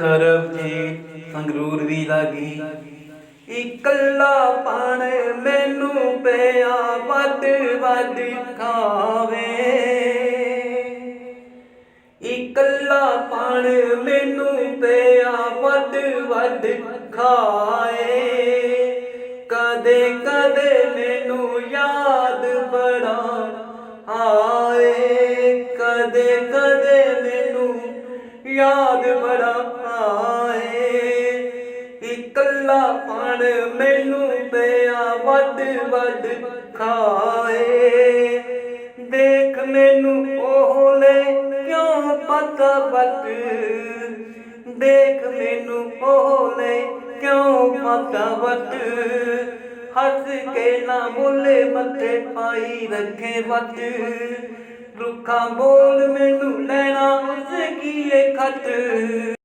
ਸਰਬਜੀਤ ਸੰਗਰੂਰ ਵੀ ਲਾਗੀ। ਇਕੱਲਾ ਪਾਣ ਮੈਨੂੰ ਪਿਆ ਵੱਧ ਵੱਧ ਖਾਵੇ। ਇਕੱਲਾ ਪਾਣ ਮੈਨੂੰ ਪਿਆ ਵੱਧ ਵੱਡ ਖਾਏ। ਕਦੇ ਕਦੇ ਮੈਨੂੰ ਯਾਦ ਬੜਾ ਆਏ। ਕਦੇ ਕਦੇ ਯਾਦ ਬੜਾ ਆਏ ਇਕੱਲਾ ਪਣ ਮੈਨੂੰ ਪਿਆ ਵੱਡ ਵੱਡ ਖਾਏ। ਦੇਖ ਮੈਨੂੰ ਉਹ ਲੈ ਕਿਉਂ ਪਤਾ ਵੱਟ। ਦੇਖ ਮੈਨੂੰ ਉਹ ਲੈ ਕਿਉਂ ਪਤਾ ਵੱਟ। ਹੱਸ ਕੇ ਨਾ ਬੋਲੇ ਮੱਥੇ ਪਾਈ ਰੱਖੇ ਵੱਟ। ਰੁੱਖਾਂ ਬੋਲ ਮੈਨੂੰ yaptı